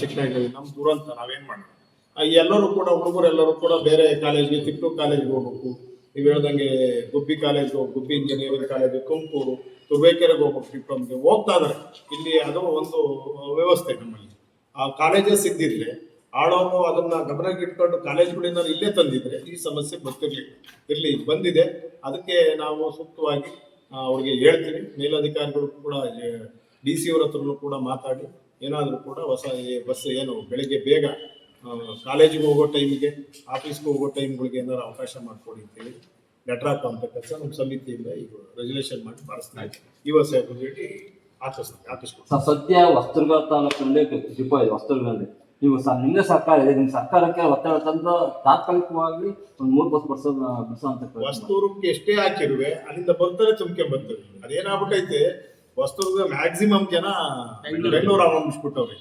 ಚಿಕ್ಕನಾಗಿ ನಮ್ ದುರಂತ ನಾವೇನ್ ಮಾಡೋಣ ಎಲ್ಲರೂ ಕೂಡ ಹುಡುಗರು ಎಲ್ಲರೂ ಕೂಡ ಬೇರೆ ಕಾಲೇಜ್ಗೆ ತಿಪ್ಪೂರು ಕಾಲೇಜ್ಗೆ ಹೋಗ್ಬೇಕು. ನೀವು ಹೇಳ್ದಂಗೆ Gubbi college Gubbi engineering college, Tumakuru ತುರ್ಬೇಕೆರೆಗೆ ಹೋಗ್ಬೇಕು ಡಿಪ್ಲೊಮ್ಗೆ ಹೋಗ್ತಾ ಇದಾರೆ. ಇಲ್ಲಿ ಅದು ಒಂದು ವ್ಯವಸ್ಥೆ ನಮ್ಮಲ್ಲಿ. ಆ ಕಾಲೇಜಸ್ ಇದ್ದಿದ್ರೆ ಆಳೋರು ಅದನ್ನ ಗಮನಕ್ಕೆ ಇಟ್ಕೊಂಡು ಕಾಲೇಜ್ಗಳಿಂದ ಇಲ್ಲೇ ತಂದಿದ್ರೆ ಈ ಸಮಸ್ಯೆ ಬರ್ತಿರ್ಲಿಲ್ಲ. ಇರಲಿ ಬಂದಿದೆ. ಅದಕ್ಕೆ ನಾವು ಸೂಕ್ತವಾಗಿ ಅವ್ರಿಗೆ ಹೇಳ್ತೀವಿ. ಮೇಲಧಿಕಾರಿಗಳು ಕೂಡ ಡಿ ಸಿ ಅವ್ರ ಹತ್ರನೂ ಕೂಡ ಮಾತಾಡಿ. ಏನಾದರೂ ಕೂಡ ಹೊಸ ಬಸ್ ಏನು ಬೆಳಿಗ್ಗೆ ಬೇಗ ಕಾಲೇಜಿಗೆ ಹೋಗೋ ಟೈಮಿಗೆ ಆಫೀಸ್ಗೆ ಹೋಗೋ ಟೈಮ್ಗಳಿಗೆ ಏನಾದ್ರು ಅವಕಾಶ ಮಾಡಿಕೊಡಿ ಅಂತೇಳಿ ಲೆಟರ್ ಆಫ್ ಕೆಲಸ ನಮ್ಮ ಸಮಿತಿಯಿಂದ ಈಗ ರೆಸಲ್ಯೂಷನ್ ಮಾಡಿ ಮಾಡಿಸ್ತಾ ಇದ್ದೀವಿ ಈ ವರ್ಷ ಭೇಟಿ ಹಾಕಿಸ್ತೀವಿ ಹಾಕಿಸ್ಕೊಡ್ತೀವಿ. ಸದ್ಯ ವಸ್ತುಗಳ ತಾಲೂಕಿನಲ್ಲಿ ಡಿಪೋ ಇದೆ ವಸ್ತುರ್ಗದಲ್ಲಿ ನೀವು ಸ ನಿಮ್ಗೆ ಸರ್ಕಾರ ಇದೆ ನಿಮ್ಮ ಸರ್ಕಾರಕ್ಕೆ ಒತ್ತಡ ತಂದು ತಾತ್ಕಾಲಿಕವಾಗಿ ಒಂದು ಮೂರು ಬಸ್ ಬಡ್ಸೋ ಬಿಡಿಸೋಂತ ವಸ್ತುರೂಪಕ್ಕೆ ಎಷ್ಟೇ ಹಾಕಿರುವೆ ಅಲ್ಲಿಂದ ಬರ್ತಾರೆ ತುಂಬ್ಕೆ ಬರ್ತವೆ ಅದೇನಾಗ್ಬಿಟ್ಟೈತೆ ವಸ್ತುರ್ಗ ಮ್ಯಾಕ್ಸಿಮಮ್ ಜನ ಬೆಂಗಳೂರು. ಅವಲಂಬಿಸ್ಬಿಟ್ಟವ್ರೆ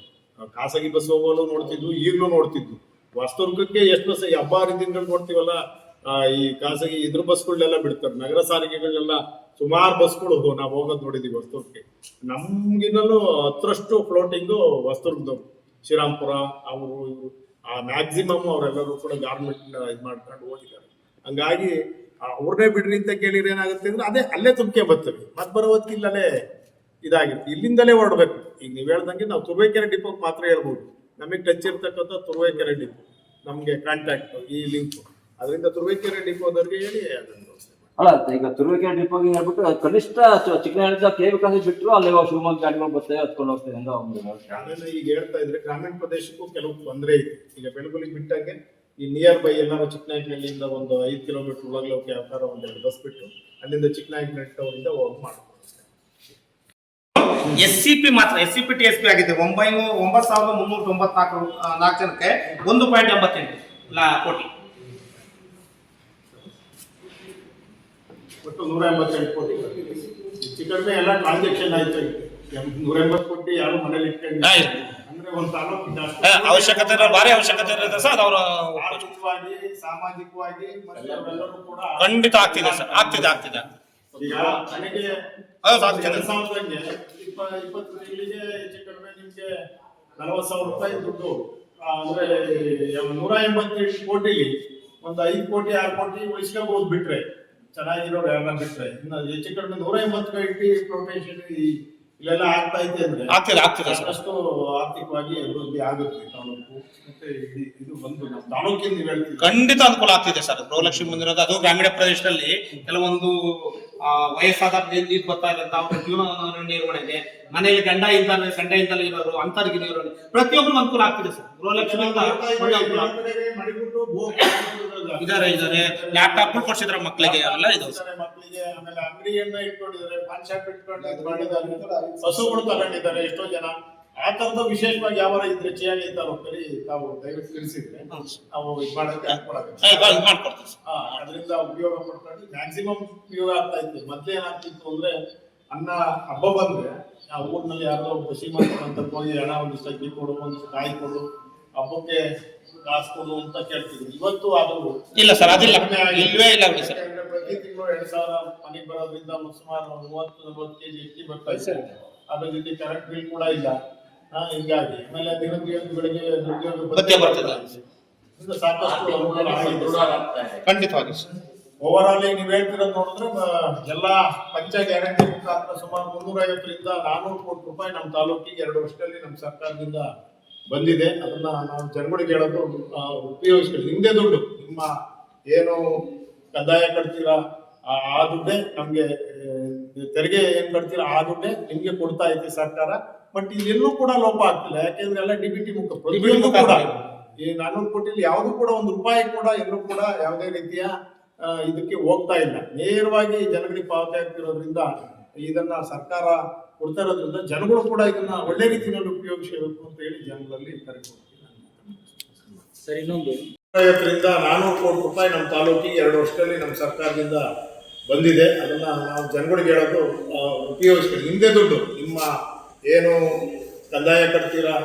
ಖಾಸಗಿ ಬಸ್ ಹೋಗೋಲು ನೋಡ್ತಿದ್ವು ಈಗಲೂ ನೋಡ್ತಿದ್ವು. ವಸ್ತುರ್ಗಕ್ಕೆ ಎಷ್ಟು ಬಸ್ ಈ ಹಬ್ಬ ಹರಿದಿನಗಳು ನೋಡ್ತೀವಲ್ಲ ಈ ಖಾಸಗಿ ಇದ್ರ ಬಸ್ಗಳನ್ನೆಲ್ಲ ಬಿಡ್ತಾರೆ. ನಗರ ಸಾರಿಗೆಗಳನ್ನೆಲ್ಲ ಸುಮಾರು ಬಸ್ಗಳು ನಾವು ಹೋಗೋದು ನೋಡಿದೀವಿ ವಸ್ತುರ್ಗೆ. ನಮ್ಗಿನ್ನೂ ಹತ್ತರಷ್ಟು ಫ್ಲೋಟಿಂಗು ವಸ್ತುರ್ಗದವ್ರು. ಶ್ರೀರಾಮ್ಪುರ ಅವರು ಇವರು. ಆ ಮ್ಯಾಕ್ಸಿಮಮ್ ಅವರೆಲ್ಲರೂ ಕೂಡ ಗಾರ್ಮೆಂಟ್ ಇದು ಮಾಡ್ಕೊಂಡು ಹೋಗಿದ್ದಾರೆ. ಹಂಗಾಗಿ ಅವ್ರನ್ನೇ ಬಿಡ್ರಿ ಅಂತ ಕೇಳಿದ್ರೆ ಏನಾಗುತ್ತೆ ಅಂದ್ರೆ ಅದೇ ಅಲ್ಲೇ ತುಂಬಿಕೆ ಬರ್ತವೆ. ಮತ್ತೆ ಬರೋ ಹೊತ್ತಿಗೆ ಇಲ್ಲೇ ಇದಾಗಿರುತ್ತೆ. ಇಲ್ಲಿಂದಲೇ ಹೊರಡ್ಬೇಕು. ಈಗ ನೀವು ಹೇಳ್ದಂಗೆ ನಾವು ತುರುವೇಕೆರೆ ಡಿಪೋಗೆ ಮಾತ್ರ ಹೇಳ್ಬೋದು. ನಮಗೆ ಟಚ್ ಇರ್ತಕ್ಕಂಥ ತುರುವೇಕೆರೆ ಡಿಪೋ ನಮಗೆ ಕಾಂಟ್ಯಾಕ್ಟ್ ಈ ಲಿಂಕ್ ಅದರಿಂದ ತುರುವೇಕೆರೆ ಡಿಪೋದವ್ರಿಗೆ ಹೇಳಿ ಅದನ್ನು. ಅಲ್ಲ ಈಗ ತುರುವೇಕೆರೆ ಡಿಪೋಗೆ ಹೇಳ್ಬಿಟ್ಟು ಕನಿಷ್ಠ ಚ- ಚಿಕ್ಕನಹಳ್ಳಿಯಿಂದ ಕೆ ವಿ ಕಾಲೇಜ್ ಬಿಟ್ಟರು ಅಲ್ಲಿ ಶಿವಮೊಗ್ಗ ಗಾಡಿಗಳು ಬರ್ತವೆ ಹತ್ಕೊಂಡು ಹೋಗ್ತದೆ ಒಂದು ವ್ಯವಸ್ಥೆ. ಆಮೇಲೆ ಈಗ ಹೇಳ್ತಾ ಇದ್ರೆ ಗ್ರಾಮೀಣ ಪ್ರದೇಶಕ್ಕೂ ಕೆಲವು ತೊಂದರೆ ಇದೆ. ಈಗ ಬೆಳಗುಲಿಗೆ ಬಿಟ್ಟಂಗೆ ಈ ನಿಯರ್ ಬೈ ಎಲ್ಲಾರು ಚಿಕ್ಕನಾಯಕನಹಳ್ಳಿಯಿಂದ ಒಂದು ಐದು ಕಿಲೋಮೀಟರ್ ಒಳಗೆ ಹೋಗಿ ಒಂದು ಒಂದೆರಡು ಬಸ್ ಬಿಟ್ಟು ಅಲ್ಲಿಂದ ಚಿಕ್ಕನಾಯಕನಹಳ್ಳಿ ಅವರಿಂದ ಹೋಗಿ ಮಾಡ್ಬೋದು. ಎಸ್ ಸಿ ಪಿ ಮಾತ್ರ S C P T S P ಆಗಿದೆ. ಒಂಬೈನೂರ ಒಂಬತ್ತು ಸಾವಿರದ ಮುನ್ನೂರ ತೊಂಬತ್ನಾಲ್ಕು ನಾಲ್ಕು ಜನಕ್ಕೆ ಒಂದು ಪಾಯಿಂಟ್ ಎಂಬತ್ತೆಂಟು ಕೋಟಿ. ಒಟ್ಟು ನೂರ ಎಂಬತ್ತೆಂಟು ಕೋಟಿ. ಹೆಚ್ಚು ಕಡಿಮೆ ಎಲ್ಲ ಟ್ರಾನ್ಸಾಕ್ಷನ್ ಆಯ್ತು ನೂರ ಎಂಬತ್ತು ಕೋಟಿ ಯಾರು ಮನೇಲಿ ಇಟ್ಕೊಂಡು. ಅಂದ್ರೆ ಒಂದು ತಾಲೂಕು ಅವಶ್ಯಕತೆ ಇರೋ- ಭಾರಿ ಅವಶ್ಯಕತೆ ಇರುತ್ತೆ ಸರ್ ಅವರ ಆರ್ಥಿಕವಾಗಿ ಸಾಮಾಜಿಕವಾಗಿ ಎಲ್ಲರೂ ಕೂಡ ಖಂಡಿತ ಆಗ್ತಿದೆ ಸರ್ ಆಗ್ತಿದೆ ಆಗ್ತಿದೆ. ಈಗ ನನಗೆ ಹೌದು, ಆಗ್ತಿದೆ. ಎರಡು ಸಾವಿರದಂಗೆ ಇಪ್ಪ ಇಪ್ಪತ್ತು ತಿಂಗಳಿಗೆ ಹೆಚ್ಚು ಕಡಿಮೆ ನಿಮ್ಗೆ ನಲವತ್ತು ಸಾವಿರ ರೂಪಾಯಿ ದುಡ್ಡು. ಆ, ಅಂದ್ರೆ ನೂರ ಎಂಬತ್ತೆಂಟು ಕೋಟಿಲಿ ಒಂದು ಐದು ಕೋಟಿ ಆರು ಕೋಟಿ ಉಳಿಸ್ಕೋಬಹುದು ಬಿಟ್ರೆ. ಚೆನ್ನಾಗಿರೋರು ಯಾರನ್ನ ಬಿಟ್ರೆ. ಇನ್ನು ಹೆಚ್ಚು ಕಡಿಮೆ ನೂರ ಎಂಬತ್ತು ಕೋಟಿ ಪ್ರೊಟೇಷನ್ ಇಲ್ಲೆಲ್ಲ ಆಗ್ತಾ ಇದೆ ಅಂದ್ರೆ ಆಗ್ತಿದೆ ಆಗ್ತಿದೆ ಸರ್. ಸಾಕಷ್ಟು ಆರ್ಥಿಕವಾಗಿ ಅಭಿವೃದ್ಧಿ ಆಗುತ್ತೆ ತಾಲೂಕು. ಮತ್ತೆ ಇಡೀ ಇದು ಬಂದು ನಮ್ಮ ತಾಲೂಕಿಂದ ನೀವು ಹೇಳ್ತೀವಿ ಖಂಡಿತ ಅನುಕೂಲ ಆಗ್ತಿದೆ ಸರ್. ಗೃಹಲಕ್ಷ್ಮಿ ಬಂದಿರೋದು ಅದು ಗ್ರಾಮೀಣ ಪ್ರದೇಶದಲ್ಲಿ ಕೆಲವೊಂದು ವಯಸ್ಸಾದ ಇದು ಬರ್ತಾ ಅಂತ ಅವ್ರ ಜೀವನ ನಿರ್ವಹಣೆಗೆ, ಮನೆಯಲ್ಲಿ ಗಂಡ ಇದ್ದಾನೆ, ಗಂಡ ಇಂದ ಇರೋರು ಅಂತರ್ಗಿ ನಿರ್ವಹಣೆ ಪ್ರತಿಯೊಬ್ಬರು ಅನುಕೂಲ ಆಗ್ತಿದೆ ಸರ್. ಗೃಹಲಕ್ಷ್ಮಿ ಇದಾರೆ ಇದಾರೆ. ಲ್ಯಾಪ್ಟಾಪ್ ಕೊಡ್ಸಿದ್ರ ಮಕ್ಕಳಿಗೆ ಅಲ್ಲ ಇದು? ಮಕ್ಕಳಿಗೆ ಆಮೇಲೆ ಅಂಗಡಿಯನ್ನ ಇಟ್ಕೊಂಡಿದ್ದಾರೆ, ಪಾನ್ ಶಾಪ್ ಇಟ್ಕೊಂಡು ಇದ್ ಮಾಡಿದ್ದಾರೆ. ಹಸುಗಳು ತಗೊಂಡಿದ್ದಾರೆ, ಎಷ್ಟೋ ಜನ. ಆ ತರದ ವಿಶೇಷವಾಗಿ ಯಾವ ಇದ್ರೆ ಚೇಳಿ ಅಂತ ಅಂತೇಳಿ ತಾವು ದಯವಿಟ್ಟು ತಿಳಿಸಿದ್ರೆ ನಾವು ಇದು ಮಾಡೋಕೆ ಮಾಡ್ಕೊಡ್ತೀವಿ ಅದರಿಂದ ಉಪಯೋಗ ಪಡ್ಕೊಂಡು ಮ್ಯಾಕ್ಸಿಮಮ್ ಉಪಯೋಗ ಆಗ್ತಾ ಇತ್ತು. ಮತ್ತೆ ಏನಾಗ್ತಿತ್ತು ಅಂದ್ರೆ ಅನ್ನ ಹಬ್ಬ ಬಂದ್ರೆ ಆ ಊರಿನಲ್ಲಿ ಯಾರೋ ಒಬ್ಬ ಶ್ರೀಮಂತ ಹೋಗಿ ಹಣ ಒಂದಿಷ್ಟು ಅಕ್ಕಿ ಕೊಡು ಒಂದಿಷ್ಟು ಕಾಯಿ ಕೊಡು ಹಬ್ಬಕ್ಕೆ ಕಾಸು ಕೊಡು ಅಂತ ಕೇಳ್ತಿದ್ರು. ಇವತ್ತು ಅದು ಇಲ್ಲ ಸರ್ ಅದಿಲ್ಲ. ಇಲ್ವೇ ಇಲ್ಲ ಸರ್. ಪ್ರತಿ ತಿಂಗಳು ಎರಡು ಸಾವಿರ ಮನೆಗೆ ಬರೋದ್ರಿಂದ ಸುಮಾರು ಮೂವತ್ತು ನಲವತ್ತು ಕೆಜಿ ಅಕ್ಕಿ ಬರ್ತಾ ಇದೆ. ಅದ್ರ ಜೊತೆ ಕರೆಂಟ್ ಬಿಲ್ ಕೂಡ ಇಲ್ಲ. ಹಿಂಗಾಗಿ. ಆಮೇಲೆ ನಿರುದ್ಯೋಗ ಬರ್ತದೆ. ಇದು ಸಾಕಷ್ಟು ಅನುಕೂಲ ಆಗಿದೆ. ಖಂಡಿತವಾಗಿ ಸರ್. ಓವರ್ ಆಲ್ ನೀವು ಹೇಳ್ತಿರೋದು ನೋಡಿದ್ರೆ ಎಲ್ಲ ಪಂಚ ಗ್ಯಾರಂಟಿ ಮುಖಾಂತರ ಸುಮಾರು ಮುನ್ನೂರ ಐವತ್ತರಿಂದ ನಾನೂರು ಕೋಟಿ ರೂಪಾಯಿ ನಮ್ಮ ತಾಲೂಕಿಗೆ ಎರಡು ವರ್ಷದಲ್ಲಿ ನಮ್ಮ ಸರ್ಕಾರದಿಂದ ಬಂದಿದೆ. ಅದನ್ನ ನಾವು ಜನಗಳಿಗೆ ಹೇಳೋದು ಉಪಯೋಗಿಸ್ಕೊಳ್ಳಿ. ನಿಮ್ದೇ ದುಡ್ಡು ನಿಮ್ಮ ಏನು ಕಂದಾಯ ಕಟ್ತೀರಾ ಆ ಆ ದುಡ್ಡೇ ನಮ್ಗೆ ತೆರಿಗೆ ಏನ್ ಕಟ್ತೀರಾ ಆ ದುಡ್ಡೇ ನಿಮ್ಗೆ ಕೊಡ್ತಾ ಇದೆ ಸರ್ಕಾರ. ಬಟ್ ಇಲ್ಲೆಲ್ಲೂ ಕೂಡ ಲೋಪ ಆಗ್ತಿಲ್ಲ. ಯಾಕೆಂದ್ರೆ ಎಲ್ಲ ಡಿ ಬಿ ಟಿ ಮುಖ ಪ್ರತಿಯೊಂದು ಕೂಡ. ಈ ನಾನ್ನೂರು ಕೋಟಿಲಿ ಯಾವುದು ಕೂಡ ಒಂದು ರೂಪಾಯಿ ಕೂಡ ಎಲ್ಲೂ ಕೂಡ ಯಾವುದೇ ರೀತಿಯ ಇದಕ್ಕೆ ಹೋಗ್ತಾ ಇಲ್ಲ. ನೇರವಾಗಿ ಜನಗಳಿಗೆ ಪಾವತಿ ಆಗ್ತಿರೋದ್ರಿಂದ ಇದನ್ನ ಸರ್ಕಾರ ಕೊಡ್ತಾ ಇರೋದ್ರಿಂದ ಜನಗಳು ಕೂಡ ಇದನ್ನ ಒಳ್ಳೆ ರೀತಿಯಲ್ಲಿ ಉಪಯೋಗಿಸಬೇಕು ಅಂತ ಹೇಳಿ ಜನರಲ್ಲಿ ಸರಿ ಸರ್ ಇನ್ನೊಂದು. ಐವತ್ತರಿಂದ ನಾನೂರು ಕೋಟಿ ರೂಪಾಯಿ ನಮ್ಮ ತಾಲೂಕಿಗೆ ಎರಡು ವರ್ಷದಲ್ಲಿ ನಮ್ಮ ಸರ್ಕಾರದಿಂದ ಬಂದಿದೆ. ಅದನ್ನ ನಾವು ಜನಗಳಿಗೆ ಹೇಳೋದು ಉಪಯೋಗಿಸ್ತೀವಿ ಹಿಂದೆ ನಿಮ್ಮದೇ ದುಡ್ಡು. ನಿಮ್ಮ ಏನು ಕಂದಾಯ ಕಟ್ತೀರಾ?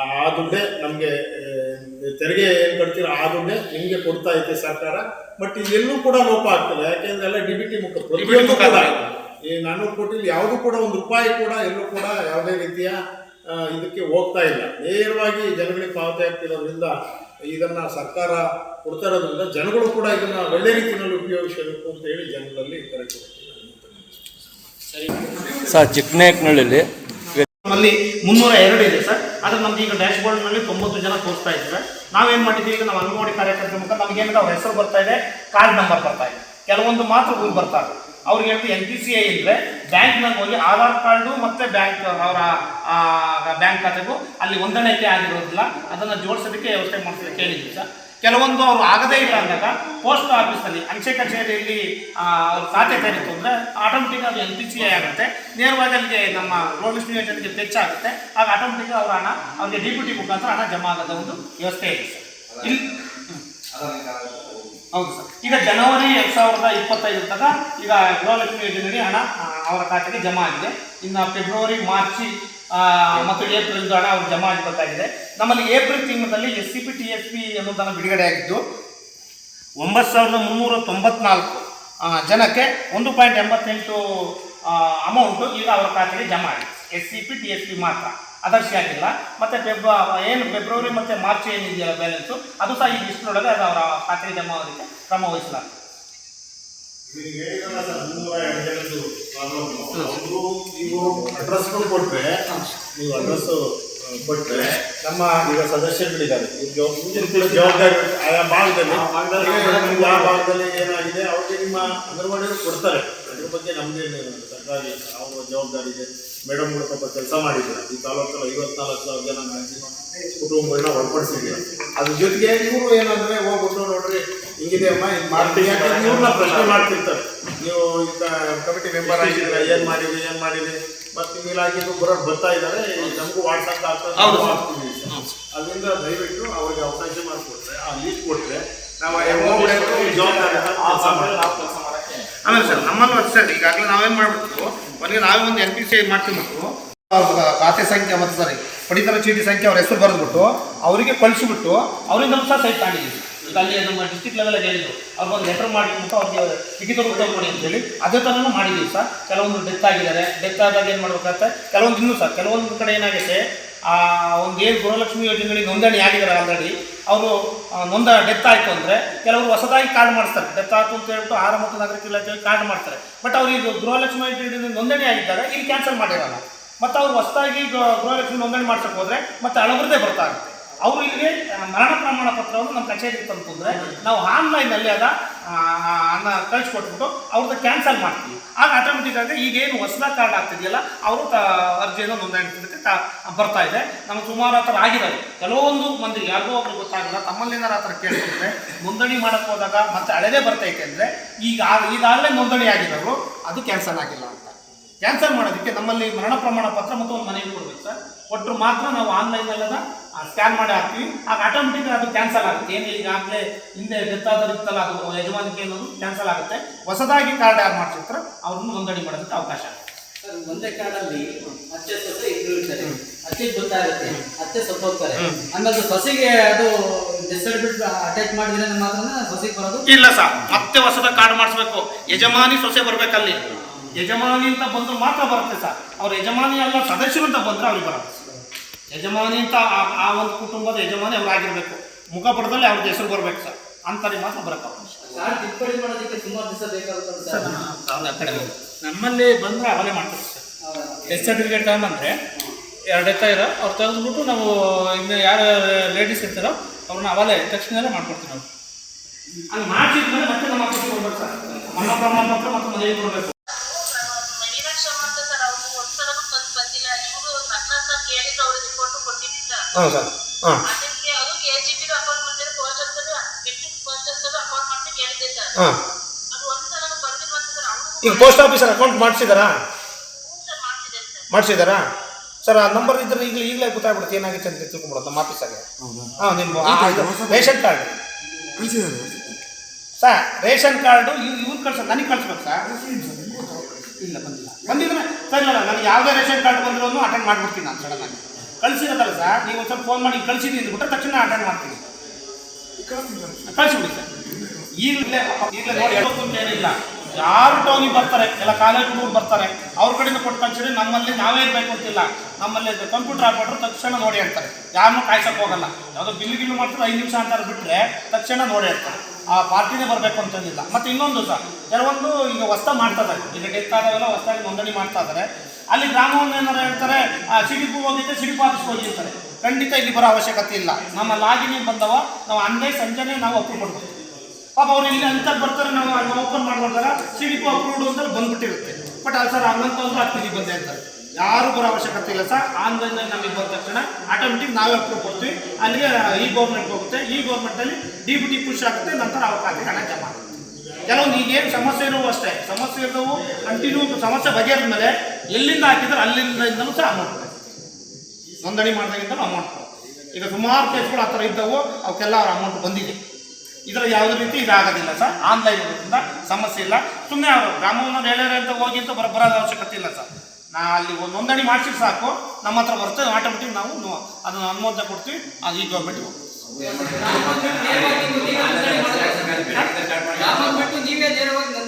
ಆ ದುಡ್ಡೆ ನಮಗೆ ತೆರಿಗೆ ಏನು ಕಟ್ತೀರಾ? ಆ ದುಡ್ಡೇ ನಿಮಗೆ ಕೊಡ್ತಾ ಐತೆ ಸರ್ಕಾರ. ಬಟ್ ಇದೆಲ್ಲೂ ಕೂಡ ಲೋಪ ಆಗ್ತದೆ. ಯಾಕೆಂದ್ರೆ ಎಲ್ಲ ಡಿ ಬಿ ಟಿ ಮುಖ ಪ್ರತಿಯೊಂದು ಕೂಡ ಈ ನಾನ್ನೂರು ಕೋಟಿಲಿ ಯಾವುದು ಕೂಡ ಒಂದು ರೂಪಾಯಿ ಕೂಡ ಎಲ್ಲೂ ಕೂಡ ಯಾವುದೇ ರೀತಿಯ ಇದಕ್ಕೆ ಹೋಗ್ತಾ ಇಲ್ಲ. ನೇರವಾಗಿ ಜನಗಳಿಗೆ ಪಾವತಿ ಆಗ್ತಿರೋದ್ರಿಂದ ಇದನ್ನ ಸರ್ಕಾರ ಕೊಡ್ತಾ ಇರೋದ್ರಿಂದ ಜನಗಳು ಕೂಡ ಇದನ್ನ ಒಳ್ಳೆ ರೀತಿಯಲ್ಲಿ ಉಪಯೋಗಿಸಬೇಕು ಅಂತ ಹೇಳಿ ಜನರಲ್ಲಿ ಕರೆ ಸರ್ ಚಿಕ್ಕನಾಯಕನಹಳ್ಳಿಲಿ ನಮ್ಮಲ್ಲಿ ಮುನ್ನೂರ ಎರಡು ಇದೆ ಸರ್. ಆದರೆ ನಮ್ದು ಈಗ ಡ್ಯಾಶ್ ಬೋರ್ಡ್ನಲ್ಲಿ ತೊಂಬತ್ತು ಜನ ತೋರಿಸ್ತಾ ಇದ್ದೀವಿ ಸರ್. ನಾವೇನ್ ಮಾಡಿದ್ದೀವಿ ಈಗ ನಾವು ಅಂಗನವಾಡಿ ಕಾರ್ಯಕರ್ತರ ಮುಖ ನಮ್ಗೆ ಏನಿದೆ, ಅವ್ರ ಹೆಸರು ಬರ್ತಾ ಇದೆ ಕಾರ್ಡ್ ನಂಬರ್ ಬರ್ತಾ ಇದೆ. ಕೆಲವೊಂದು ಮಾತ್ರ ಊರು ಬರ್ತಾರೆ ಅವ್ರಿಗೆ ಹೇಳ್ತೀವಿ ಎನ್ ಪಿ ಸಿ ಐ ಇದ್ರೆ ಬ್ಯಾಂಕ್ನಾಗ ಹೋಗಿ ಆಧಾರ್ ಕಾರ್ಡು ಮತ್ತೆ ಬ್ಯಾಂಕ್ ಅವರ ಬ್ಯಾಂಕ್ ಖಾತೆಗೂ ಅಲ್ಲಿ ಹೊಂದಾಣಿಕೆ ಆಗಿರೋದಿಲ್ಲ. ಅದನ್ನ ಜೋಡಿಸೋದಕ್ಕೆ ವ್ಯವಸ್ಥೆ ಮಾಡ್ತೀವಿ ಕೇಳಿದ್ವಿ ಸರ್. ಕೆಲವೊಂದು ಅವರು ಆಗದೇ ಇಲ್ಲ ಅಂದಾಗ ಪೋಸ್ಟ್ ಆಫೀಸಲ್ಲಿ ಅಂಚೆ ಕಚೇರಿಯಲ್ಲಿ ಅವ್ರ ಖಾತೆ ತೆರೀತು ಅಂದರೆ ಆಟೋಮೆಟಿಕ್ ಅದು ಎಲ್ ಪಿ ಸಿ ಐ ಆಗುತ್ತೆ. ನೇರವಾಗಿ ಅಲ್ಲಿಗೆ ನಮ್ಮ ಗೃಹಲಕ್ಷ್ಮಿ ಯೋಜನೆಗೆ ಟಚ್ ಆಗುತ್ತೆ. ಆಗ ಆಟೋಮೆಟಿಕ್ ಅವರ ಹಣ, ಅವ್ರಿಗೆ ಡಿ ಬಿ ಟಿ ಮುಖಾಂತರ ಹಣ ಜಮಾ ಆಗದ ಒಂದು ವ್ಯವಸ್ಥೆ ಇದೆ ಸರ್. ಇಲ್ಲಿ ಹೌದು ಸರ್. ಈಗ ಜನವರಿ ಎರಡು ಸಾವಿರದ ಇಪ್ಪತ್ತೈದು ತನಕ ಈಗ ಗೃಹಲಕ್ಷ್ಮಿ ಯೋಜನೆಯಲ್ಲಿ ಹಣ ಅವರ ಖಾತೆಗೆ ಜಮಾ ಆಗಿದೆ. ಇನ್ನು ಫೆಬ್ರವರಿ ಮಾರ್ಚ್ ಮತ್ತು ಏಪ್ರಿಲ್ ಹಣ ಅವ್ರು ಜಮಾ ಆಗಬೇಕಾಗಿದೆ ನಮ್ಮಲ್ಲಿ ಏಪ್ರಿಲ್ ತಿಂಗಳಲ್ಲಿ S C P T S P ಅನ್ನೋದನ್ನು ಬಿಡುಗಡೆ ಆಗಿದ್ದು ಒಂಬತ್ತು ಸಾವಿರದ ಮುನ್ನೂರ ತೊಂಬತ್ನಾಲ್ಕು ಜನಕ್ಕೆ ಒಂದು ಪಾಯಿಂಟ್ ಎಂಬತ್ತೆಂಟು ಅಮೌಂಟು ಈಗ ಅವರ ಖಾತೆಗೆ ಜಮಾ ಆಗಿದೆ. S C P T S P ಮಾತ್ರ. ಅದರ್ಶಿ ಆಗಿಲ್ಲ ಮತ್ತು ಫೆಬ್ರ, ಏನು ಫೆಬ್ರವರಿ ಮತ್ತು ಮಾರ್ಚ್ ಏನಿದೆಯಲ್ಲ ಬ್ಯಾಲೆನ್ಸು ಅದು ಸಹ ಈ ಲಿಸ್ಟ್ನೊಳಗೆ ಅದು ಅವರ ಖಾತೆಗೆ ಜಮಾ ಆಗೋದಕ್ಕೆ ಕ್ರಮ ವಹಿಸಲಾಗಿದೆ. ನೀವು ಅಡ್ರೆಸ್ಗಳು ಕೊಟ್ಟರೆ ನೀವು ಅಡ್ರೆಸ್ ಕೊಟ್ಟರೆ ನಮ್ಮ ಈಗ ಸದಸ್ಯರುಗಳಿದ್ದಾರೆ. ಜವಾಬ್ದಾರಿ ಆಯಾ ಭಾಗದಲ್ಲಿ ಯಾವ ಭಾಗದಲ್ಲಿ ಏನಾಗಿದೆ ಅವ್ರಿಗೆ ನಿಮ್ಮ ಅಂಗನವಾಡಿಯವರು ಕೊಡ್ತಾರೆ. ಅದ್ರ ಬಗ್ಗೆ ನಮ್ದೇನು ಸರ್ಕಾರಿ ಅವ್ರ ಜವಾಬ್ದಾರಿ ಇದೆ. ಮೇಡಮ್ಗಳು ಪಾಪ ಕೆಲಸ ಮಾಡಿದ್ದಾರೆ. ಈ ತಾಲೂಕಲ್ಲಿ ಐವತ್ನಾಲ್ಕು ಸಾವಿರ ಜನ ಮ್ಯಾಕ್ಸಿಮಮ್ ಕುಟುಂಬಗಳನ್ನ ಒಳಪಡಿಸಿದ್ದೀವಿ ಅದ್ರ ಜೊತೆಗೆ ಇವರು ಏನಂದ್ರೆ ಹೋಗ್ಬಿಟ್ಟು ನೋಡ್ರಿ ಹಿಂಗಿದೆ ಅಮ್ಮ ಹಿಂಗ್ ಮಾಡ್ತೀವಿ ಯಾಕಂದ್ರೆ ಇವ್ರನ್ನ ಪ್ರಶ್ನೆ ಮಾಡ್ತಿರ್ತಾರೆ. ನೀವು ಈಗ ಕಮಿಟಿ ಮೆಂಬರ್ ಆಗಿದ್ರೆ ಏನ್ ಮಾಡಿದೆ ಏನ್ ಮಾಡಿದೆ ಮತ್ತೆ ಇಲಾಖೆಗೂ ಬರೋರು ಬರ್ತಾ ಇದ್ದಾರೆ ನಮಗೂ ವಾಟ್ಸಪ್ ಆಗ್ತದೆ. ಅದರಿಂದ ದಯವಿಟ್ಟು ಅವ್ರಿಗೆ ಅವಕಾಶ ಮಾಡಿಕೊಟ್ರೆ ಆ ಲೀಸ್ಟ್ ಕೊಟ್ರೆ ನಾವು ಜವಾಬ್ದಾರಿ ಆಮೇಲೆ ಸರ್ ನಮ್ಮಲ್ಲೂ ಅಷ್ಟೇ ಸರ್ ಈಗಾಗಲೇ ನಾವೇನು ಮಾಡ್ಬಿಟ್ಟು ಮನೆಗೆ ನಾವೇ ಒಂದು ಎನ್ ಪಿ ಸಿ ಮಾಡ್ತೀವಿ ಮಾಡ್ಕೊಂಡ್ಬಿಟ್ಟು ಅವ್ರ ಖಾತೆ ಸಂಖ್ಯೆ ಮತ್ತು ಸರಿ ಪಡಿತರ ಚೀಟಿ ಸಂಖ್ಯೆ ಅವ್ರ ಹೆಸರು ಬರೆದ್ಬಿಟ್ಟು ಅವರಿಗೆ ಕಳಿಸಿಬಿಟ್ಟು ನಮ್ಮ ಸಹ ಸೈಟ್ ತಗೊಂಡಿದ್ದೀವಿ. ಅಲ್ಲಿ ನಮ್ಮ ಡಿಸ್ಟಿಕ್ ಲೆವೆಲಲ್ಲಿ ಹೇಳಿದ್ರು. ಅವ್ರಿಗೆ ಒಂದು ಲೆಟರ್ ಮಾಡಿಬಿಟ್ಟು ಅವ್ರಿಗೆ ಲಿಖಿತ ರೂಪ ಕೊಡಿ ಅಂತೇಳಿ ಅದೇ ಥರನೂ ಮಾಡಿದ್ದೀವಿ ಸರ್. ಕೆಲವೊಂದು ಡೆತ್ ಆಗಿದ್ದಾರೆ. ಡೆತ್ ಆದಾಗ ಏನು ಮಾಡ್ಬೇಕಾಗತ್ತೆ? ಕೆಲವೊಂದು ಇನ್ನೂ ಸರ್, ಕೆಲವೊಂದು ಕಡೆ ಏನಾಗುತ್ತೆ ಆ, ಒಂದು ಏನು ಗೃಹಲಕ್ಷ್ಮಿ ಯೋಜನೆಗಳಿಗೆ ನೋಂದಣಿ ಆಗಿದ್ದಾರೆ ಆಲ್ರೆಡಿ ಅವರು ನೊಂದ ಡೆತ್ ಆಯಿತು ಅಂದರೆ ಕೆಲವರು ಹೊಸದಾಗಿ ಕಾರ್ಡ್ ಮಾಡ್ತಾರೆ ಡೆತ್ ಆಯಿತು ಅಂತ ಹೇಳ್ಬಿಟ್ಟು ಆಹಾರ ಮತ್ತು ನಾಗರಿಕ ಇಲಾಖೆ ಕಾರ್ಡ್ ಮಾಡ್ತಾರೆ. ಬಟ್ ಅವ್ರಿಗೆ ಗೃಹಲಕ್ಷ್ಮಿ ಯೋಜನೆಯಿಂದ ನೋಂದಣಿ ಆಗಿದ್ದಾರೆ. ಇಲ್ಲಿ ಕ್ಯಾನ್ಸಲ್ ಮಾಡಿರೋಲ್ಲ. ಮತ್ತು ಅವ್ರು ಹೊಸದಾಗಿ ಗೃಹಲಕ್ಷ್ಮಿ ನೋಂದಣಿ ಮಾಡ್ಸಕ್ಕೆ ಹೋದರೆ ಮತ್ತೆ ಹಳಬರದೇ ಬರ್ತಾರೆ ಅವರು ಇಲ್ಲಿಗೆ ಮರಣ ಪ್ರಮಾಣ ಪತ್ರವನ್ನು ನಮ್ಮ ಕಚೇರಿಗೆ ತಂತಂದ್ರೆ ನಾವು ಆನ್ಲೈನಲ್ಲಿ ಅದ ಅನ್ನ ಕಳಿಸ್ಕೊಟ್ಬಿಟ್ಟು ಅವ್ರದ್ದು ಕ್ಯಾನ್ಸಲ್ ಮಾಡ್ತೀವಿ. ಆಗ ಆಟೋಮೆಟಿಕ್ ಆಗಿ ಈಗೇನು ಹೊಸದಾಗಿ ಕಾರ್ಡ್ ಆಗ್ತಿದೆಯಲ್ಲ, ಅವರು ತ, ಅರ್ಜಿಯನ್ನು ನೋಂದಾಯಿಸೋದಕ್ಕೆ ತ, ಬರ್ತಾ ಇದೆ. ನಮ್ಗೆ ಸುಮಾರು ಆ ಥರ ಆಗಿದ್ದಾರೆ ಕೆಲವೊಂದು ಮಂದಿ ಯಾರಿಗೂ ಒಬ್ರು ಗೊತ್ತಾಗಲ್ಲ, ತಮ್ಮಲ್ಲೇನಾರು ಆ ಥರ ಕೇಳ್ತಿದ್ರೆ ನೋಂದಣಿ ಮಾಡಕ್ಕೆ ಹೋದಾಗ ಮತ್ತೆ ಹಳೆದೇ ಬರ್ತೈತೆ ಅಂದರೆ, ಈಗ ಈಗಾಗಲೇ ನೋಂದಣಿ ಆಗಿರೋರು, ಅದು ಕ್ಯಾನ್ಸಲ್ ಆಗಿಲ್ಲ ಅಂತ. ಕ್ಯಾನ್ಸಲ್ ಮಾಡೋದಕ್ಕೆ ನಮ್ಮಲ್ಲಿ ಮರಣ ಪ್ರಮಾಣ ಪತ್ರ ಮತ್ತು ಒಂದು ಮನೆಗೆ ಕೊಡ್ಬೇಕು ಸರ್. ಕೊಟ್ಟರು ಮಾತ್ರ ನಾವು ಆನ್ಲೈನಲ್ಲೆಲ್ಲ ಸ್ಕ್ಯಾನ್ ಮಾಡಿ ಹಾಕ್ತೀವಿ. ಆಗ ಆಟೋಮೆಟಿಕ್ ಅದು ಕ್ಯಾನ್ಸಲ್ ಆಗುತ್ತೆ. ಏನು ಈಗಾಗಲೇ ಹಿಂದೆ ಡೆತ್ ಆದರೂ ಇತ್ತಲ್ಲ ಅದು ಯಜಮಾನಿಕೆ ಅನ್ನೋದು ಕ್ಯಾನ್ಸಲ್ ಆಗುತ್ತೆ. ಹೊಸದಾಗಿ ಕಾರ್ಡ್ ಯಾರು ಮಾಡ್ಸಿರ್ತಾರೆ ಅವ್ರನ್ನ ನೋಂದಣಿ ಮಾಡೋದಕ್ಕೆ ಅವಕಾಶ ಆಗುತ್ತೆ. ಒಂದೇ ಕಾರ್ಡಲ್ಲಿ ಅತ್ತೆ ಸೊಸೆ ಇಬ್ರು ಇರ್ತಾರೆ ಅತ್ತೆಗೆ ಗೊತ್ತಾಗುತ್ತೆ. ಅತ್ತೆ ಸತ್ತು ಹೋಗ್ತಾರೆ ಹಂಗದು ಸೊಸೆಗೆ ಅದು ಡಿಸ್ಟರ್ಬಿಟ್ ಅಟ್ಯಾಚ್ ಮಾಡಿದ್ರೆ ಮಾತ್ರ ಸೊಸೆಗೆ ಬರೋದು? ಇಲ್ಲ ಸರ್. ಮತ್ತೆ ಹೊಸದ ಕಾರ್ಡ್ ಮಾಡಿಸ್ಬೇಕು. ಯಜಮಾನಿ ಸೊಸೆ ಬರ್ಬೇಕಲ್ಲಿ. ಯಜಮಾನಿ ಅಂತ ಬಂದ್ರೆ ಮಾತ್ರ ಬರುತ್ತೆ ಸರ್. ಅವ್ರ ಯಜಮಾನಿ ಅಲ್ಲ ಸದಸ್ಯರು ಅಂತ ಬಂದ್ರೆ ಅವ್ರಿಗೆ ಬರುತ್ತೆ. ಯಜಮಾನಿ ಅಂತ ಆ- ಒಂದು ಕುಟುಂಬದ ಯಜಮಾನಿ ಅವರಾಗಿರ್ಬೇಕು. ಆಗಿರ್ಬೇಕು ಮುಖಪಟದಲ್ಲಿ ಅವ್ರದ್ದು ಹೆಸರು ಬರಬೇಕು ಸರ್. ಅಂತಾರೆ ಮಾತ್ರ ಬರಕ್ಕೆ ಸರ್ ಮಾಡೋದಕ್ಕೆ ದಿವಸ ಬೇಕಾಗುತ್ತೆ ಸರ್ ಆ ಕಡೆ ನಮ್ಮಲ್ಲಿ ಬಂದ್ರೆ ಅವಲೇ ಮಾಡ್ತಾರೆ ಸರ್. ಎಸ್ ಡೆತ್ ಸರ್ಟಿಫಿಕೇಟ್ ತಗೊಂಬಂದ್ರೆ ಎರಡು ಎತ್ತ ಇರೋ ಅವ್ರು ತೆಗೆದ್ಬಿಟ್ಟು ನಾವು ಇನ್ನು ಯಾರು ಲೇಡೀಸ್ ಇರ್ತಾರೋ ಅವ್ರನ್ನ ಅವಲೇ ತಕ್ಷಣದಲ್ಲೇ ಮಾಡ್ಕೊಡ್ತೀವಿ ನಾವು. ಹಂಗೆ ಮಾಡಿಸಿದ್ಮೇಲೆ ಮತ್ತೆ ನಮ್ಮ ಬರ್ಬೇಕು ಸರ್. ಮರಣ ಪ್ರಮಾಣ ಪತ್ರ ಮತ್ತು ಮದುವೆ ಕೊಡಬೇಕು. ಹಾಂ ಸರ್. ಹಾಂ. ಅದಕ್ಕೆ ಕೆ ಜಿ ಅಕೌಂಟ್ ಆಫೀಸಲ್ಲಿ ಆಫೀಸಲ್ಲಿ ಅಕೌಂಟ್ ಸರ್ ಹಾಂ. ಅದು ಸರ್ ಈಗ ಪೋಸ್ಟ್ ಆಫೀಸರ್ ಅಕೌಂಟ್ ಮಾಡಿಸಿದಾರಾ? ಸರ್ ಮಾಡ್ತಿದ್ದಾರೆ ಸರ್ ಮಾಡಿಸಿದಾರಾ? ಸರ್ ಆ ನಂಬರ್ ಇದ್ರೆ ಈಗಲೇ ಈಗಲೇ ಗೊತ್ತಾಗ್ಬಿಡುತ್ತೆ. ಏನಾಗುತ್ತೆ ಅಂತ ತಿಳ್ಕೊಂಬಿಡೋದು ನಮ್ಮ ಆಫೀಸಾಗೆ ಹಾಂ ನಿಮ್ಮ ration card. Sir ration card ಇವ್ ಇವ್ರು ಕಳ್ಸ ನನಗೆ ಕಳ್ಸ್ಬೇಕು ಸರ್ ಇಲ್ಲ ಬಂದಿಲ್ಲ. ಬಂದಿದ್ರೆ ಸರ್ ಇಲ್ಲ ನನಗೆ ಯಾವುದೇ ರೇಷನ್ ಕಾರ್ಡ್ ಬಂದಿರೋನು ಅಟೆಂಡ್ ಮಾಡಿಬಿಡ್ತೀನಿ ನಾನು ಸಡನ್ ಆಗಿ. ಕಳಿಸಿರೋದಲ್ಲ ಸರ್. ನೀವು ಒಂದು ಸ್ವಲ್ಪ ಫೋನ್ ಮಾಡಿ ಕಳಿಸಿದ್ದೀನಿ ಅಂದ್ಬಿಟ್ರೆ ತಕ್ಷಣ ಅಟೆಂಡ್ ಮಾಡ್ತೀನಿ. ಕಳಿಸ್ಬಿಡಿ ಸರ್. ಈಗಲೇ ಈಗಲೇ ನೋಡಿ ಹೇಳೋಕ್ಕಂತ ಏನಿಲ್ಲ ಯಾರು ಟೌನಿಗೆ ಬರ್ತಾರೆ, ಎಲ್ಲ ಕಾಲೇಜ್ ಹುಡುಗರು ಬರ್ತಾರೆ, ಅವ್ರ ಕಡೆಯಿಂದ ಕೊಟ್ಟು ಕಳ್ಸಿದ್ರೆ ನಮ್ಮಲ್ಲಿ ನಾವೇ ಇರಬೇಕು ಅಂತಿಲ್ಲ. ನಮ್ಮಲ್ಲಿ ಕಂಪ್ಯೂಟರ್ ಆಪರೇಟರ್ ತಕ್ಷಣ ನೋಡಿ ಅಂತಾರೆ. ಯಾರನ್ನೂ ಕಾಯ್ಸಕ್ಕೆ ಹೋಗಲ್ಲ. ಯಾವುದೋ ಬಿಲ್ ಗಿಲ್ ಮಾಡ್ತಾರೆ, ಐದು ನಿಮಿಷ ಅಂತಾರೆ ಬಿಟ್ಟರೆ ತಕ್ಷಣ ನೋಡಿ ಅಂತಾರೆ. ಆ ಪಾರ್ಟಿನೇ ಬರಬೇಕು ಅಂತಂದಿಲ್ಲ. ಮತ್ತು ಇನ್ನೊಂದು ಸರ್ ಕೆಲವೊಂದು ಈಗ ಹೊಸ ಮಾಡ್ತಾ ಇದ್ದಾರೆ. ಈಗ ಡೆತ್ ಆದಾಗೆಲ್ಲ ಹೊಸದಾಗಿ ನೋಂದಣಿ ಮಾಡ್ತಾ ಇದ್ದಾರೆ. ಅಲ್ಲಿ ಗ್ರಾಮವನ್ನು ಏನಾರು ಹೇಳ್ತಾರೆ ಸಿಡಿಪು ಹೋಗಿದ್ದೆ ಸಿಡಿಪು ಆಫೀಸ್ಗೆ ಹೋಗಿರ್ತಾರೆ. ಖಂಡಿತ ಇಲ್ಲಿ ಬರೋ ಅವಶ್ಯಕತೆ ಇಲ್ಲ. ನಮ್ಮ ಲಾಗಿನಿಗೆ ಬಂದವ? ನಾವು ಅಂದೇ ಸಂಜೆನೇ ನಾವು ಅಪ್ರೂವ್ ಮಾಡ್ಬೋದು ಪಾಪ ಅವ್ರು ಇಲ್ಲಿ ಅಂತ ಬರ್ತಾರೆ, ನಾವು ಅದನ್ನ ಓಪನ್ ಮಾಡ್ಕೊಂಡಾಗ ಸಿಡಿಪು ಅಪ್ರೂವ್ಡ್ ಅಂತ ಬಂದ್ಬಿಟ್ಟಿರುತ್ತೆ. ಬಟ್ ಅಲ್ಲಿ ಸರ್ ಹಂಗಂತ ಅಂದ್ರೆ ಇಲ್ಲಿ ಬಂದೆ ಅಂತಾರೆ ಯಾರು ಬರೋ ಅವಶ್ಯಕತೆ ಇಲ್ಲ ಸರ್. ಆನ್ಲೈನ್ ನಮಗೆ ಬಂದ ತಕ್ಷಣ ಆಟೋಮೆಟಿಕ್ ನಾವೇ ಅಪ್ರೂವ್ ಕೊಡ್ತೀವಿ. ಅಲ್ಲಿಗೆ ಈ ಗೌರ್ಮೆಂಟ್ ಹೋಗುತ್ತೆ. ಈ ಗೌರ್ಮೆಂಟಲ್ಲಿ ಡಿ ಬಿ ಟಿ ಖುಷಿ ಆಗುತ್ತೆ, ನಂತರ ಅವಕಾಶ ಹಣ ಜಮಾ ಕೆಲವೊಂದು ಈಗೇನು ಸಮಸ್ಯೆ ಇರುವು ಅಷ್ಟೇ. ಸಮಸ್ಯೆ ಇದ್ದವು ಕಂಟಿನ್ಯೂ ಸಮಸ್ಯೆ ಬಗೆಹರಿದ ಮೇಲೆ ಎಲ್ಲಿಂದ ಹಾಕಿದ್ರೆ ಅಲ್ಲಿಂದಲೂ ಸಹ ಅಮೌಂಟ್ ನೋಂದಣಿ ಮಾಡಿದಾಗಿಂದಲೂ ಅಮೌಂಟ್ ಈಗ ಸುಮಾರು ಕೇಸ್ಗಳು ಆ ಥರ ಇದ್ದವು, ಅವಕ್ಕೆಲ್ಲ ಅವ್ರ ಅಮೌಂಟ್ ಬಂದಿದೆ. ಇದರ ಯಾವುದೇ ರೀತಿ ಇದಾಗೋದಿಲ್ಲ ಸರ್. ಆನ್ಲೈನ್ ಇರೋದ್ರಿಂದ ಸಮಸ್ಯೆ ಇಲ್ಲ. ಸುಮ್ಮನೆ ಅವರು ಗ್ರಾಮವನ್ನು ಹೇಳ್ಯಾರ ಅಂತ ಹೋಗಿ ಅಂತ ಬರ ಬರೋದ ಅವಶ್ಯಕತೆ ಇಲ್ಲ ಸರ್. ನಾ ಅಲ್ಲಿ ಒಂದು ನೋಂದಣಿ ಮಾಡಿಸಿ ಸಾಕು. ನಮ್ಮ ಹತ್ರ ಬರ್ತದೆ ಆಟೋಮೆಟಿಕ್ ನಾವು ಅದನ್ನು ಅನುಮೋದನೆ ಕೊಡ್ತೀವಿ, ಅದು ಈ ಗೌರ್ಮೆಂಟ್ಗೆ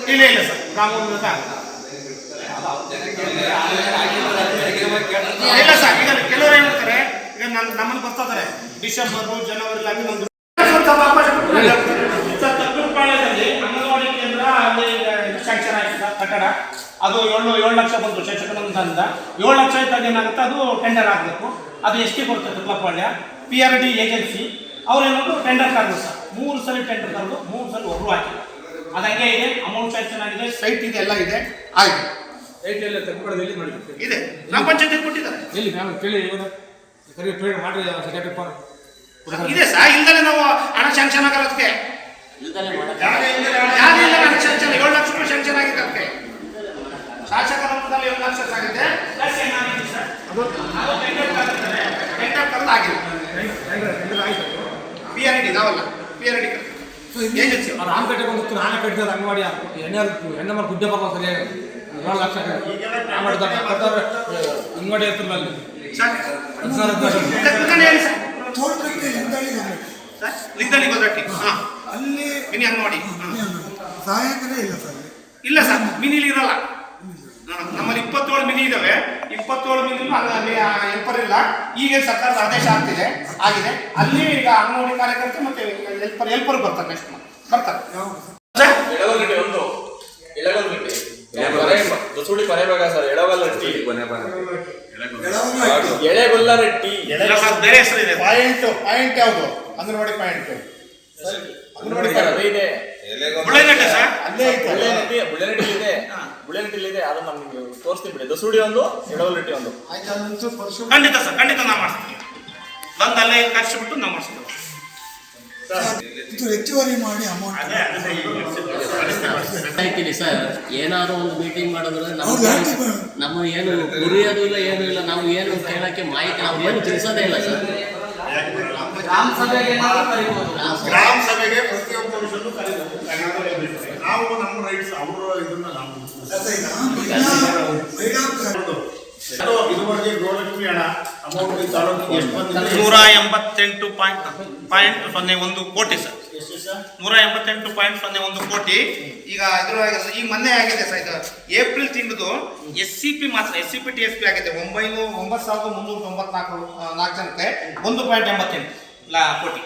ಇಲ್ಲ ಇಲ್ಲ, ಸರ್. ಗ್ರಾಮೋನ್ನತ ಇಲ್ಲ, ಸರ್. ಈಗ ಕೆಲವರು ಏನ್ ಮಾಡ್ತಾರೆ? ಈಗ ನನ್ನ ನಮ್ಮನ್ನು ಬರ್ತಾ ಇದಾರೆ ಡಿಸೆಂಬರ್ ಜನವರಿ ಆಗಿ ಒಂದು ತಕ್ಕುಪಾಳ್ಯದಲ್ಲಿ ಅಂಗನವಾಡಿ ಕೇಂದ್ರ ಅಲ್ಲಿ ಶಾಂಕ್ಷನ್ ಆಗಿದೆ ಕಟ್ಟಡ. ಅದು ಏಳು ಏಳು ಲಕ್ಷ ಬಂತು ಶಿಕ್ಷಕನಿಂದ ಏಳು ಲಕ್ಷ ಇದ್ದಾಗ ಏನಾಗುತ್ತೆ? ಅದು ಟೆಂಡರ್ ಆಗಬೇಕು. ಅದು ಎಷ್ಟು ಬರುತ್ತೆ Tuppapalya P R D agency ಅವ್ರು ಏನಾದ್ರು ಟೆಂಡರ್ ಕರೆದು ಸರ್. ಮೂರು ಸಲ ಟೆಂಡರ್ ಕರೆದು ಮೂರು ಸಲ ಒಬ್ರು ಹಾಕಿಲ್ಲ ಅದಂಗೆ ಇದೆ ಅಮೌಂಟ್ ಸ್ಯಾಂಕ್ಷನ್ ಆಗಿದೆ ಸೈಟ್ ಇದೆ ಎಲ್ಲ ಇದೆ ಆಯ್ತು. ಐಟಿಎಲ್ ಎಲ್ಲಿ ಮಾಡಿ ಇದೆ. ನಮ್ಮ ಪಂಚಾಯತ್ ಕೊಟ್ಟಿದ್ದಾರೆ. ಎಲ್ಲಿ ನಾನು ಕೇಳಿ ಇವನು ಸರಿ ಟ್ರೇಡ್ ಮಾಡ್ರಿ ಸೆಕ್ರೆಟರಿ ಫೋನ್ ಇದೆ ಸರ್. ಇಲ್ದಲೆ ನಾವು ಹಣ ಶಾಂಕ್ಷನ್ ಆಗಲ್ಲ ಅದಕ್ಕೆ ಏಳು ಲಕ್ಷ ರೂಪಾಯಿ ಶಾಂಕ್ಷನ್ ಆಗಿದೆ ಅದಕ್ಕೆ ಶಾಸಕರ ಹಂತದಲ್ಲಿ ಏಳು ಲಕ್ಷ ಆಗಿದೆ. ಪ್ಲಸ್ ಏನಾಗಿದೆ ಸರ್? ಅದು ಟೆಂಡರ್ ಕರೆದು ಆಗಿಲ್ಲ ಪಿ ಆರ್ ಡಿ ನಾವಲ್ಲ. P R D agency Ramapete ಬಂದು ನಾನೇ ಕಟ್ಟಿದ ಅಂಗನವಾಡಿ ಎಣ್ಣೆ ಎಣ್ಣೆ ಮಾಡಿ ಗುಡ್ಡೆ ಬರ್ತಾವ ಸರಿಯಾಗಿ. ಏಳು ಲಕ್ಷ ಅಂಗನವಾಡಿ ಇರ್ತಲ್ಲ ಅಲ್ಲಿ. ಲಿಂಗದಲ್ಲಿ ಮಿನಿ ಅಂಗನವಾಡಿ. ಹಾಂ. ಸಹಾಯಕರೇ ಇಲ್ಲ ಸರ್ ಇಲ್ಲ ಸರ್ ಮಿನಿಲಿ ಇರಲ್ಲ ನಮ್ಮಲ್ಲಿ ಇಪ್ಪತ್ತೇಳು ಮಿನಿ ಇದಾವೆ. ಇಪ್ಪತ್ತೇಳು ಮಿನಿ ಅಲ್ಲಿ ಹೆಲ್ಪರ್ ಇಲ್ಲ. ಈಗ ಸರ್ಕಾರದ ಆದೇಶ ಆಗ್ತಿದೆ ಆಗಿದೆ. ಅಲ್ಲಿ ಈಗ ಅಂಗನವಾಡಿ ಕಾರ್ಯಕರ್ತರು ಮತ್ತೆ ಹೆಲ್ಪರ್ ಹೆಲ್ಪರ್ ಬರ್ತಾರೆ ನೆಕ್ಸ್ಟ್ ಬರ್ತಾರೆ. ಒಂದು. ಕೊನೆ ಭಾಗ ಸರ್ ಬೇರೆ ಪಾಯಿಂಟ್ ಪಾಯಿಂಟ್ ಯಾವುದು? ಅಂಗನವಾಡಿ ಪಾಯಿಂಟ್ ಅಂಗನವಾಡಿ ಅದೇ ಇದೆ. ಸರ್? ಅಲ್ಲೇ ಐತೆ ಇದೆ ಬುಳ್ಳೆನಟ್ಟಿಲಿ ಇದೆ. ಅದನ್ನ ನಮ್ಗೆ ತೋರಿಸ್ತೀನಿ ಬಿಡಿ. ದಸೂಡಿ ಒಂದು ಎಡವಲ್ಗಟ್ಟಿ ಒಂದು. ಖಂಡಿತ ಸರ್ ಖಂಡಿತ ಬಂದು ಅಲ್ಲೇ ಕರ್ಸಿಬಿಟ್ಟು ನಾ ಮಾಡಿಸ್ತೀವಿ. ಹೆಚ್ಚುವರಿ ಮಾಡಿ ಅಮೌಂಟ್ ಸರ್. ಏನಾದ್ರು ಒಂದು ಮೀಟಿಂಗ್ ಮಾಡಿದ್ರೆ ನಮ್ಮ ಏನು ಗುರಿಯೋದು ಇಲ್ಲ ಏನು ಇಲ್ಲ ನಾವು ಏನು ಕೇಳಕ್ಕೆ ಮಾಹಿತಿ ನಾವು ಏನು ತಿಳಿಸೋದೇ ಇಲ್ಲ ಸರ್. ಗ್ರಾಮ ಸಭೆಗೆ ಏನಾದ್ರು ಕರಿಬೋದು. ಗ್ರಾಮ ಸಭೆಗೆ ಪ್ರತಿಯೊಬ್ಬ ಮನುಷ್ಯನು ಕರೀತಾರೆ. ನಾವು ನಮ್ಮ ರೈಟ್ಸ್ ಅವರು ಇದನ್ನ ನಾವು ನೂರ ಎಂಬತ್ತೆಂಟು ಪಾಯಿಂಟ್ ಪಾಯಿಂಟ್ ಸೊನ್ನೆ ಒಂದು ಕೋಟಿ ಸರ್. ನೂರ ಎಂಬತ್ತೆಂಟು ಪಾಯಿಂಟ್ ಸೊನ್ನೆ ಒಂದು ಕೋಟಿ. ಈಗ ಇದ್ರೊಳಗೆ ಈಗ ಮೊನ್ನೆ ಆಗಿದೆ ಸರ್, ಇದು ಏಪ್ರಿಲ್ ತಿಂಗಳದು ಎಸ್ ಸಿ ಪಿ ಮಾತ್ರ S C P T S P ಆಗಿದೆ. ಒಂಬೈನೂರ ಒಂಬತ್ತು ಸಾವಿರದ ಮುನ್ನೂರ ತೊಂಬತ್ನಾಲ್ಕು, ನಾಲ್ಕು ಜನಕ್ಕೆ ಒಂದು ಪಾಯಿಂಟ್ ಎಂಬತ್ತೆಂಟು ಕೋಟಿ.